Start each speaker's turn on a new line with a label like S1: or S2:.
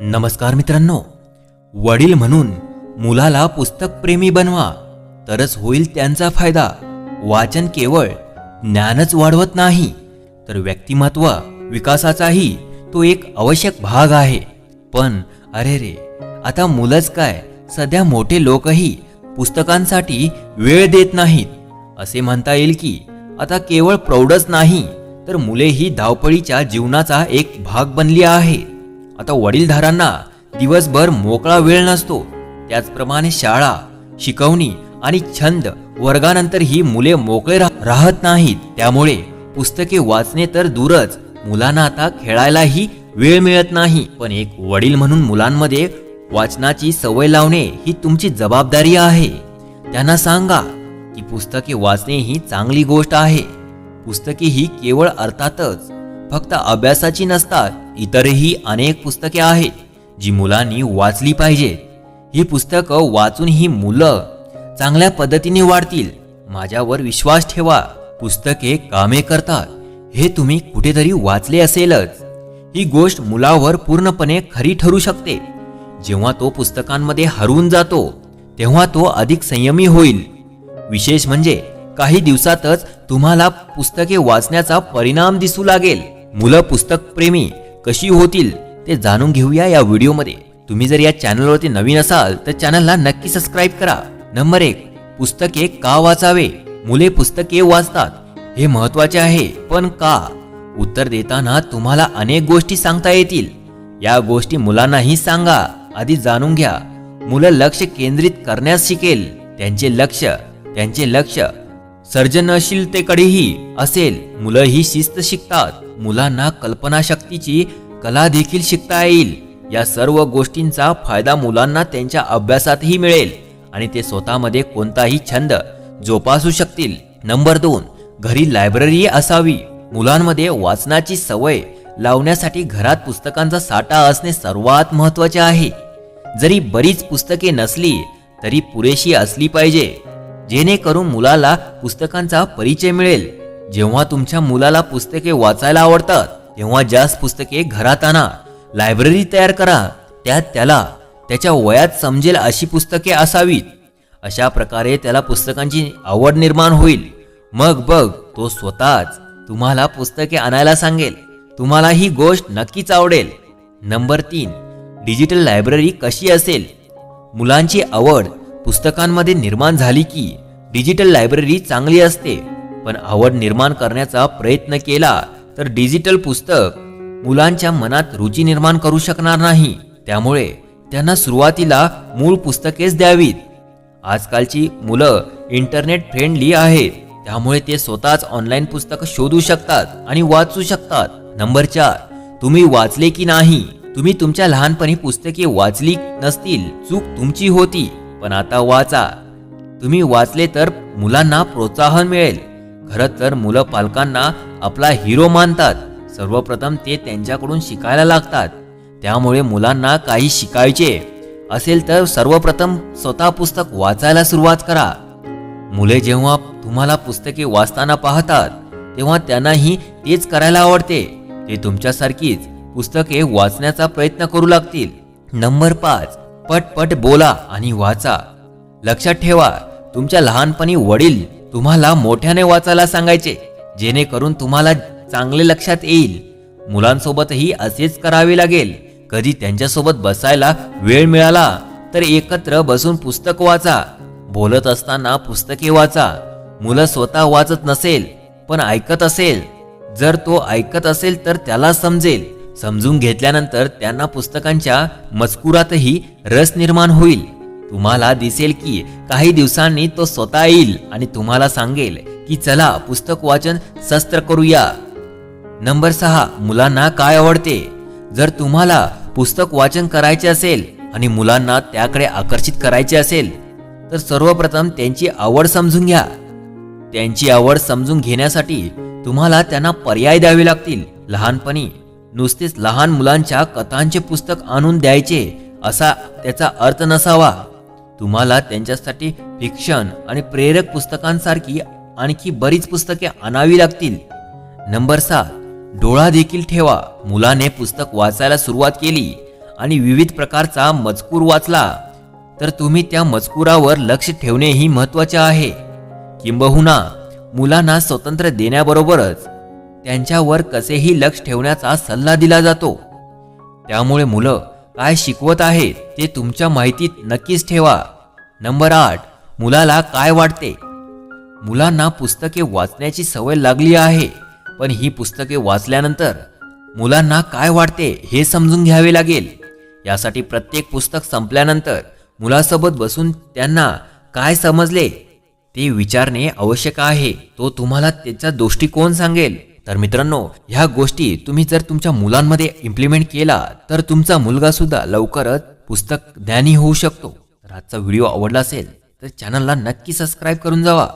S1: नमस्कार मित्रांनो. वडील म्हणून मुलाला पुस्तकप्रेमी बनवा तरच होईल त्यांचा फायदा. वाचन केवळ ज्ञानच वाढवत नाही तर व्यक्तिमत्व विकासाचाही तो एक आवश्यक भाग आहे. पण अरे रे आता मुलंच काय? सध्या मोठे लोकही पुस्तकांसाठी वेळ देत नाहीत. असे म्हणता येईल की आता केवळ प्रौढच नाही तर मुलेही धावपळीच्या जीवनाचा एक भाग बनली आहे. आता वडीलधारांना दिवसभर मोकळा वेळ नसतो. त्याचप्रमाणे शाळा शिकवणी आणि छंद वर्गानंतर ही मुले मोकळे राहत नाहीत. त्यामुळे पुस्तके वाचणे तर दूरच. मुलांना आता खेळायलाही वेळ मिळत नाही. पण एक वडील म्हणून मुलांमध्ये वाचनाची सवय लावणे ही तुमची जबाबदारी आहे. त्यांना सांगा की पुस्तके वाचणे ही चांगली गोष्ट आहे. पुस्तके ही केवळ अर्थातच फक्त अभ्यासाची नसतात इतरही अनेक पुस्तके आहेत जी मुलांनी वाचली पाहिजेत. ही पुस्तकं वाचून ही मुलं चांगल्या पद्धतीने वाढतील. माझ्यावर विश्वास ठेवा पुस्तके कामे करतात. हे तुम्ही कुठेतरी वाचले असेलच. ही गोष्ट मुलावर पूर्णपणे खरी ठरू शकते. जेव्हा तो पुस्तकांमध्ये हरवून जातो तेव्हा तो अधिक संयमी होईल. विशेष म्हणजे काही दिवसातच तुम्हाला पुस्तके वाचण्याचा परिणाम दिसू लागेल. मुलं पुस्तकप्रेमी कशी होतील ते जाणून घेऊया या व्हिडिओमध्ये. तुम्ही जर या चॅनलवरती नवीन असाल तर चॅनलला नक्की सबस्क्राईब करा. नंबर एक पुस्तके का वाचावे? मुले पुस्तके वाचतात. हे महत्त्वाचे आहे पण का? उत्तर देताना तुम्हाला अनेक गोष्टी सांगता येतील. या गोष्टी मुलांनाही सांगा आधी जाणून घ्या. मुलं लक्ष केंद्रित करण्यास शिकेल. त्यांचे लक्ष त्यांचे लक्ष सर्जनशीलतेकडेही असेल. मुलं ही शिस्त शिकतात. मुलांना कल्पनाशक्तीची कला देखील शिकता येईल. या सर्व गोष्टींचा फायदा मुलांना त्यांच्या अभ्यासातही मिळेल. आणि ते स्वतःमध्ये कोणताही छंद जोपासू शकतील. नंबर दोन घरी लायब्ररी असावी. मुलांमध्ये वाचनाची सवय लावण्यासाठी घरात पुस्तकांचा साठा असणे सर्वात महत्त्वाचे आहे. जरी बरीच पुस्तके नसली तरी पुरेशी असली पाहिजे. जेणेकरून मुलाला पुस्तकांचा परिचय मिळेल. जेव्हा तुमच्या मुलाला पुस्तके वाचायला आवडतात तेव्हा जास्त पुस्तके घरात आणा लायब्ररी तयार करा त्यात त्याला त्याच्या वयात समजेल अशी पुस्तके असावीत. अशा प्रकारे त्याला पुस्तकांची आवड निर्माण होईल. मग बघ तो स्वतःच तुम्हाला पुस्तके आणायला सांगेल. तुम्हाला ही गोष्ट नक्कीच आवडेल. नंबर तीन डिजिटल लायब्ररी कशी असेल? मुलांची आवड पुस्तकांमध्ये निर्माण झाली की डिजिटल लायब्ररी चांगली असते. पण आवड निर्माण करण्याचा प्रयत्न केला तर डिजिटल पुस्तक मुलांच्या मनात रुची निर्माण करू शकणार नाही. त्यामुळे त्यांना सुरुवातीला मूळ पुस्तकेच द्यावीत. आजकालची मुलं इंटरनेट फ्रेंडली आहेत. त्यामुळे ते स्वतःच ऑनलाईन पुस्तकं शोधू शकतात आणि वाचू शकतात. नंबर चार तुम्ही वाचले की नाही? तुम्ही तुमच्या लहानपणी पुस्तके वाचली नसतील. चूक तुमची होती. पण आता वाचा. तुम्ही वाचले तर मुलांना प्रोत्साहन मिळेल. खरं तर मुलं पालकांना आपला हिरो मानतात. सर्वप्रथम ते त्यांच्याकडून शिकायला लागतात. त्यामुळे मुलांना काही शिकायचे. असेल तर सर्वप्रथम स्वतः पुस्तक वाचायला सुरुवात करा. मुले जेव्हा तुम्हाला पुस्तके वाचताना पाहतात तेव्हा त्यांनाही तेच करायला आवडते. ते तुमच्यासारखीच पुस्तके वाचण्याचा प्रयत्न करू लागतील. नंबर पाच. पटपट बोला आणि वाचा. लक्षात ठेवा तुमच्या लहानपणी वडील तुम्हाला मोठ्याने वाचायला सांगायचे जेणेकरून तुम्हाला चांगले लक्षात येईल. मुलांसोबतही असेच करावे लागेल. कधी त्यांच्यासोबत बसायला वेळ मिळाला तर एकत्र बसून पुस्तक वाचा. बोलत असताना पुस्तके वाचा. मुलं स्वतः वाचत नसेल पण ऐकत असेल. जर तो ऐकत असेल तर त्याला समजेल. समजून घेतल्यानंतर त्यांना पुस्तकांच्या मजकुरातही रस निर्माण होईल. तुम्हाला दिसेल की काही दिवसांनी तो स्वतः येईल आणि तुम्हाला सांगेल की चला पुस्तक वाचन शस्त्र करूया. नंबर सहा मुलांना काय आवडते? जर तुम्हाला पुस्तक वाचन करायचे असेल आणि मुलांना त्याकडे आकर्षित करायचे असेल तर सर्वप्रथम त्यांची आवड समजून घ्या. त्यांची आवड समजून घेण्यासाठी तुम्हाला त्यांना पर्याय द्यावे लागतील लहानपणी. नुसतेच लहान मुलांच्या कथांचे पुस्तक आणून द्यायचे असा त्याचा अर्थ नसावा. तुम्हाला त्यांच्यासाठी फिक्शन आणि प्रेरक पुस्तकांसारखी आणखी बरीच पुस्तके आणावी लागतील. नंबर सात डोळा देखील ठेवा. मुलाने पुस्तक वाचायला सुरुवात केली आणि विविध प्रकारचा मजकूर वाचला. तर तुम्ही त्या मजकुरावर लक्ष ठेवणेही महत्त्वाचे आहे. किंबहुना मुलांना स्वतंत्र देण्याबरोबरच त्यांच्यावर कसेही लक्ष ठेवण्याचा सल्ला दिला जातो. त्यामुळे मुलं काय शिकवत आहेत ते तुमच्या माहितीत नक्कीच ठेवा. नंबर आठ मुलाला काय वाटते? मुलांना पुस्तके वाचण्याची सवय लागली आहे पण ही पुस्तके वाचल्यानंतर मुलांना काय वाटते हे समजून घ्यावे लागेल. यासाठी प्रत्येक पुस्तक संपल्यानंतर मुलासोबत बसून त्यांना काय समजले ते विचारणे आवश्यक आहे. तो तुम्हाला त्याचा दृष्टिकोन सांगेल. तर मित्रांनो ह्या गोष्टी तुम्ही जर तुमच्या मुलांमध्ये इम्प्लिमेंट केला तर तुमचा मुलगा सुद्धा लवकरच पुस्तक ज्ञानी होऊ शकतो. तर आजचा व्हिडिओ आवडला असेल तर चॅनलला नक्की सबस्क्राईब करून जावा.